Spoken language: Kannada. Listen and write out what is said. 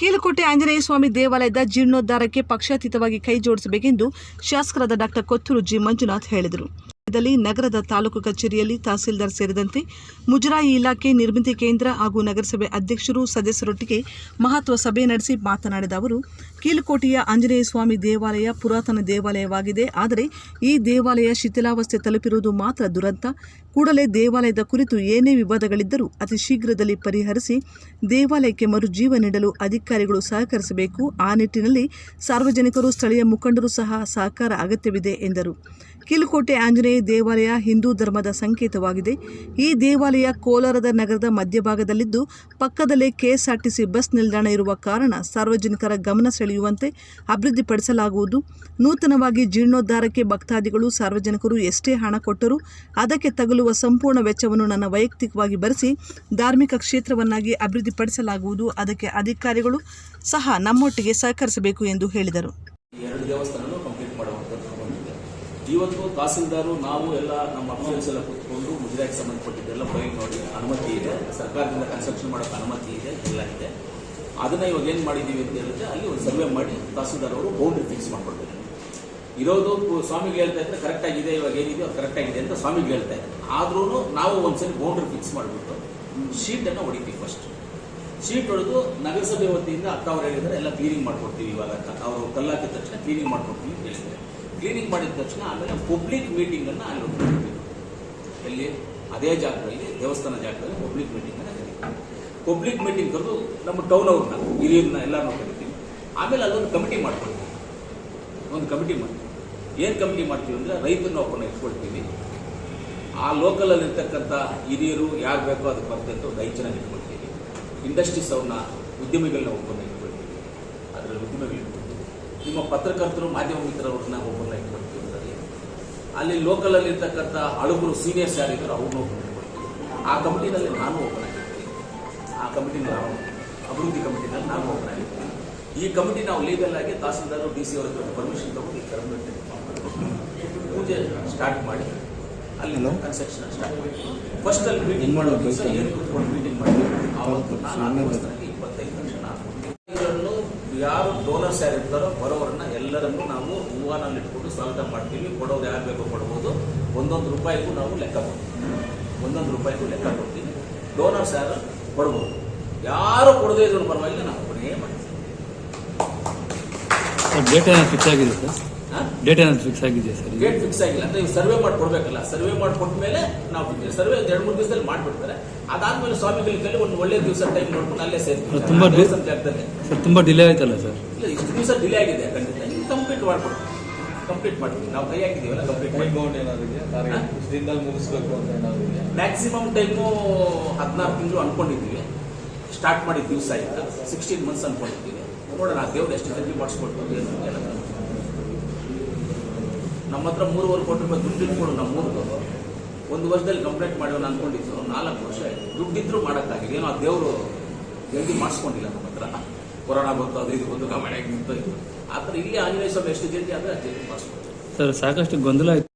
ಕೀಲಕೋಟೆ ಆಂಜನೇಯ ಸ್ವಾಮಿ ದೇವಾಲಯದ ಜೀರ್ಣೋದ್ಧಾರಕ್ಕೆ ಪಕ್ಷಾತೀತವಾಗಿ ಕೈ ಜೋಡಿಸಬೇಕೆಂದು ಶಾಸಕರಾದ ಡಾಕ್ಟರ್ ಕೊತ್ತೂರು ಜಿ ಮಂಜುನಾಥ್ ಹೇಳಿದರು. ಇದರಲ್ಲಿ ನಗರದ ತಾಲೂಕು ಕಚೇರಿಯಲ್ಲಿ ತಹಸೀಲ್ದಾರ್ ಸೇರಿದಂತೆ ಮುಜರಾಯಿ ಇಲಾಖೆ ನಿರ್ಮಿತಿ ಕೇಂದ್ರ ಹಾಗೂ ನಗರಸಭೆ ಅಧ್ಯಕ್ಷರು ಸದಸ್ಯರೊಟ್ಟಿಗೆ ಮಹತ್ವ ಸಭೆ ನಡೆಸಿ ಮಾತನಾಡಿದ ಅವರು, ಕೀಲುಕೋಟೆಯ ಆಂಜನೇಯ ಸ್ವಾಮಿ ದೇವಾಲಯ ಪುರಾತನ ದೇವಾಲಯವಾಗಿದೆ. ಆದರೆ ಈ ದೇವಾಲಯ ಶಿಥಿಲಾವಸ್ಥೆ ತಲುಪಿರುವುದು ಮಾತ್ರ ದುರಂತ. ಕೂಡಲೇ ದೇವಾಲಯದ ಕುರಿತು ಏನೇ ವಿವಾದಗಳಿದ್ದರೂ ಅತಿ ಶೀಘ್ರದಲ್ಲಿ ಪರಿಹರಿಸಿ ದೇವಾಲಯಕ್ಕೆ ಮರುಜೀವ ನೀಡಲು ಅಧಿಕಾರಿಗಳು ಸಹಕರಿಸಬೇಕು. ಆ ನಿಟ್ಟಿನಲ್ಲಿ ಸಾರ್ವಜನಿಕರು, ಸ್ಥಳೀಯ ಮುಖಂಡರು ಸಹ ಸಹಕಾರ ಅಗತ್ಯವಿದೆ ಎಂದರು. ಕೀಲುಕೋಟೆ ಆಂಜನೇಯ ದೇವಾಲಯ ಹಿಂದೂ ಧರ್ಮದ ಸಂಕೇತವಾಗಿದೆ. ಈ ದೇವಾಲಯ ಕೋಲಾರದ ನಗರದ ಮಧ್ಯಭಾಗದಲ್ಲಿದ್ದು, ಪಕ್ಕದಲ್ಲೇ ಕೆಎಸ್ಆರ್ಟಿಸಿ ಬಸ್ ನಿಲ್ದಾಣ ಇರುವ ಕಾರಣ ಸಾರ್ವಜನಿಕರ ಗಮನ ಸೆಳೆಯುವಂತೆ ಅಭಿವೃದ್ಧಿಪಡಿಸಲಾಗುವುದು. ನೂತನವಾಗಿ ಜೀರ್ಣೋದ್ಧಾರಕ್ಕೆ ಭಕ್ತಾದಿಗಳು ಸಾರ್ವಜನಿಕರು ಎಷ್ಟೇ ಹಣ ಕೊಟ್ಟರೂ ಅದಕ್ಕೆ ತಗಲುವ ಸಂಪೂರ್ಣ ವೆಚ್ಚವನ್ನು ನನ್ನ ವೈಯಕ್ತಿಕವಾಗಿ ಭರಿಸಿ ಧಾರ್ಮಿಕ ಕ್ಷೇತ್ರವನ್ನಾಗಿ ಅಭಿವೃದ್ಧಿಪಡಿಸಲಾಗುವುದು. ಅದಕ್ಕೆ ಅಧಿಕಾರಿಗಳು ಸಹ ನಮ್ಮೊಟ್ಟಿಗೆ ಸಹಕರಿಸಬೇಕು ಎಂದು ಹೇಳಿದರು ಈ ಎರಡು ದೇವಸ್ಥಾನನೂ ಕಂಪ್ಲೀಟ್ ಮಾಡುವಂಥದ್ದು ಬಂದಿದೆ ಇವತ್ತು ತಹಸೀಲ್ದಾರು, ನಾವು ಎಲ್ಲ ನಮ್ಮ ಅಫಿಷಿಯಲ್ಸ್ ಎಲ್ಲ ಕೂತ್ಕೊಂಡು ಮುಜರಾಯಿಗೆ ಸಂಬಂಧಪಟ್ಟಿದ್ದೆಲ್ಲ ಫೈಲ್ ನೋಡಿ ಅನುಮತಿ ಇದೆ. ಸರ್ಕಾರದಿಂದ ಕನ್ಸ್ಟ್ರಕ್ಷನ್ ಮಾಡೋಕೆ ಅನುಮತಿ ಇದೆ, ಎಲ್ಲ ಇದೆ. ಅದನ್ನ ಇವಾಗ ಏನು ಮಾಡಿದ್ದೀವಿ ಅಂತ ಹೇಳಿದ್ರೆ ಅಲ್ಲಿ ಒಂದು ಸರ್ವೆ ಮಾಡಿ ತಹಸೀಲ್ದಾರ್ ಅವರು ಬೌಂಡ್ರಿ ಫಿಕ್ಸ್ ಮಾಡ್ಕೊಡ್ತಾರೆ. ಇರೋದು ಸ್ವಾಮಿಗೆ ಹೇಳ್ತಾ ಇದ್ರೆ ಕರೆಕ್ಟ್ ಆಗಿದೆ, ಇವಾಗ ಏನಿದೆ ಕರೆಕ್ಟ್ ಆಗಿದೆ ಅಂತ ಸ್ವಾಮಿಗೆ ಹೇಳ್ತಾ ಇದ್ದಾರೆ. ಆದ್ರೂ ನಾವು ಒಂದ್ಸರಿ ಬೌಂಡ್ರಿ ಫಿಕ್ಸ್ ಮಾಡಿಬಿಟ್ಟು ಶೀಟ್ ಅನ್ನ ಹೊಡಿತೀವಿ ಫಸ್ಟ್ ಶೀಟ್ ಹೊಡೆದು ನಗರಸಭೆ ವತಿಯಿಂದ ಅಕ್ಕ ಅವ್ರು ಹೇಳಿದ್ರೆ ಎಲ್ಲ ಕ್ಲೀನಿಂಗ್ ಮಾಡ್ಕೊಡ್ತೀವಿ ಇವಾಗ. ಅವರು ಕಲ್ಲಾಕಿದ ತಕ್ಷಣ ಕ್ಲೀನಿಂಗ್ ಮಾಡ್ಕೊಡ್ತೀವಿ ಅಂತ ಕ್ಲೀನಿಂಗ್ ಮಾಡಿದ ತಕ್ಷಣ ಆಮೇಲೆ ಪಬ್ಲಿಕ್ ಮೀಟಿಂಗ್ ಅನ್ನ ಅಲ್ಲಿ. ಎಲ್ಲಿ? ಅದೇ ಜಾಗದಲ್ಲಿ, ದೇವಸ್ಥಾನ ಜಾಗದಲ್ಲಿ ಪಬ್ಲಿಕ್ ಮೀಟಿಂಗ್ ಅನ್ನ ಕರಿತೀವಿ ಪಬ್ಲಿಕ್ ಮೀಟಿಂಗ್ ಕರೆದು ನಮ್ಮ ಟೌನ್ ಅವ್ರನ್ನ, ಹಿರಿಯರನ್ನ ಎಲ್ಲರನ್ನೂ ಕರಿತೀವಿ. ಆಮೇಲೆ ಅಲ್ಲೊಂದು ಕಮಿಟಿ ಮಾಡ್ಕೊಳ್ತೀವಿ ಒಂದು ಕಮಿಟಿ ಮಾಡ್ತೀವಿ. ಏನು ಕಮಿಟಿ ಮಾಡ್ತೀವಿ ಅಂದರೆ ರೈತರನ್ನ ಒಬ್ಬನ ಇಟ್ಕೊಳ್ತೀವಿ. ಆ ಲೋಕಲಲ್ಲಿ ಇರ್ತಕ್ಕಂಥ ಹಿರಿಯರು ಯಾರು ಬೇಕೋ ಅದಕ್ಕೆ ಒಂದು ಐದು ಜನ ಇಟ್ಕೊಳ್ತೀವಿ. ಇಂಡಸ್ಟ್ರೀಸ್ ಅವ್ರನ್ನ ಉದ್ಯಮಿಗಳನ್ನ ಒಬ್ಬರನ್ನ ಇಟ್ಕೊಳ್ತೀವಿ. ಅದರಲ್ಲಿ ಉದ್ಯಮಿಗಳು ನಿಮ್ಮ ಪತ್ರಕರ್ತರು ಮಾಧ್ಯಮ ಮಿತ್ರರವ್ರನ್ನ ಒಬ್ಬರನ್ನ ಇಟ್ಕೊಳ್ತೀವಿ ಅಲ್ಲಿ ಲೋಕಲಲ್ಲಿ ಇರ್ತಕ್ಕಂಥ ಹಳುಗರು ಸೀನಿಯರ್ಸ್ ಯಾರಿದ್ರು ಅವ್ರನ್ನ ಆ ಕಮಿಟಿನಲ್ಲಿ ನಾನು ಒಬ್ಬನಾಗಿರ್ತೀನಿ ಆ ಕಮಿಟಿ ನಾನು ಅಭಿವೃದ್ಧಿ ಕಮಿಟಿನಲ್ಲಿ ನಾನು ಒಬ್ಬನಾಗಿರ್ತೀನಿ ಈ ಕಮಿಟಿ ನಾವು ಲೀಗಲ್ ಆಗಿ ತಹಸೀಲ್ದಾರ್ ಡಿ ಸಿ ಅವ್ರ ಹತ್ರ ಪರ್ಮಿಷನ್ ತಗೊಂಡು ಈ ಕಮಿಟಿ ಪೂಜೆ ಸ್ಟಾರ್ಟ್ ಮಾಡಿ ಅಲ್ಲಿ ಕನ್ಸ್ಟ್ರಕ್ಷನ್ ಸ್ಟಾರ್ಟ್ ಮಾಡಿ. ಫಸ್ಟ್ ಅಲ್ಲಿ ಮೀಟಿಂಗ್ ಮಾಡೋದು ದಿವಸ ಏನು ಕೂತ್ಕೊಂಡು ಮೀಟಿಂಗ್ ಮಾಡಿ ಅವತ್ತು ನಾನು ಯಾರು ಡೋನರ್ಸ್ ಯಾರು ಇರ್ತಾರೋ ಬರೋರನ್ನ ಎಲ್ಲರನ್ನೂ ನಾವು ಹೂವನಲ್ಲಿ ಇಟ್ಕೊಂಡು ಸ್ವಾಗತ ಮಾಡ್ತೀವಿ. ಕೊಡೋದು ಯಾರು ಬೇಕೋ ಕೊಡ್ಬೋದು. ಒಂದೊಂದು ರೂಪಾಯಿಗೂ ನಾವು ಲೆಕ್ಕ ಕೊಡ್ತೀವಿ. ಒಂದೊಂದು ರೂಪಾಯಿಗೂ ಲೆಕ್ಕ ಕೊಡ್ತೀವಿ. ಡೋನರ್ಸ್ ಯಾರು? ಕೊಡ್ಬೋದು. ಯಾರು ಕೊಡದೇ ಇದ್ರು ಪರವಾಗಿಲ್ಲ ನಾವು ಕೊಡೇ ಮಾಡ್ತೀವಿ. ಡೇಟ್ ಏನಾದ್ರು ಫಿಕ್ಸ್ ಆಗಿದೆ ಸರ್? ಡೇಟ್ ಏನಾದ್ರು ಫಿಕ್ಸ್ ಆಗಿದೆಯಾ ಸರ್? ಡೇಟ್ ಫಿಕ್ಸ್ ಆಗಿಲ್ಲ. ಅಂದ್ರೆ ಈಗ ಸರ್ವೆ ಮಾಡಿ ಕೊಡ್ಬೇಕಲ್ಲ ಸರ್ವೆ ಮಾಡಿ ಕೊಟ್ಮೇಲೆ ನಾವು ಸರ್ವೆ ಎರಡು ಮೂರು ದಿವಸದಲ್ಲಿ ಮಾಡಿಬಿಡ್ತಾರೆ. ಅದಾದ್ಮೇಲೆ ಸ್ವಾಮಿಗಳಿಗೆ ಕೈಲಿ ಒಂದು ಒಳ್ಳೆ ದಿವಸ ಟೈಮ್ ನೋಡ್ಕೊಂಡು ಅಲ್ಲೇ ಸೇರ್ತೀವಿ ಅದು ತುಂಬಾ ಜಾಗದಲ್ಲಿ. ಸರ್ ತುಂಬ ಡಿಲೇ ಆಯ್ತಲ್ಲ ಸರ್? ದಿವಸ ಡಿಲೇ ಆಗಿದೆ ಖಂಡಿತ. ನೀವು ಕಂಪ್ಲೀಟ್ ಮಾಡ್ಕೊಡ್ತೀವಿ ಕಂಪ್ಲೀಟ್ ಮಾಡ್ತೀವಿ ನಾವು ಕೈ ಹಾಕಿದ್ದೀವಲ್ಲ ಕಂಪ್ಲೀಟ್ ಟೈಮ್ ಬೌಂಡ್ ಏನಾದ್ರು ದಿನದಲ್ಲಿ ಮುಗಿಸ್ಬೇಕು ಅಂತ ಏನಾದ್ರು ಮ್ಯಾಕ್ಸಿಮಮ್ ಟೈಮು ಹದಿನಾರು ತಿಂಗಳು ಅನ್ಕೊಂಡಿದ್ದೀವಿ. ಸ್ಟಾರ್ಟ್ ಮಾಡಿದ ದಿವಸ ಆಯ್ತು? ಸಿಕ್ಸ್ಟೀನ್ ಮಂತ್ಸ್ ಅನ್ಕೊಂಡಿದ್ದೀವಿ. ನೋಡೋಣ ದೇವ್ರು ಎಷ್ಟು ಜಲ್ದಿ ಮಾಡಿಸ್ಕೊಡ್ತೀವಿ ಏನು ಅಂತ ಹೇಳೋಣ. ನಮ್ಮ ಹತ್ರ ಮೂರುವರೆ ಕೋಟಿ ರೂಪಾಯಿ ದುಡ್ಡು ಇಟ್ಕೊಂಡು ನಮ್ಮ ಮೂರು ಒಂದು ವರ್ಷದಲ್ಲಿ ಕಂಪ್ಲೇಂಟ್ ಮಾಡೋಣ ಅನ್ಕೊಂಡಿದ್ದು. ನಾಲ್ಕು ವರ್ಷ ಆಯ್ತು. ದುಡ್ಡಿದ್ರು ಮಾಡೋಕ್ಕಾಗಿಲ್ಲ. ಏನೋ ಆ ದೇವರು ಜಲ್ದಿ ಮಾಡಿಸ್ಕೊಂಡಿಲ್ಲ ನಮ್ಮ ಹತ್ರ. ಕೊರೋನಾ ಬಂತು, ಅದು ಇದು ಬಂತು ರಾಮಾಯಣ ನಿಂತು ಆ ಇಲ್ಲಿ ಆಂಜನೇಯ ಸ್ವಾಮಿ ಎಷ್ಟು ಜಯಂತಿ ಆದರೆ ಜಯಂತಿ ಸರ್, ಸಾಕಷ್ಟು ಗೊಂದಲ ಆಯ್ತು.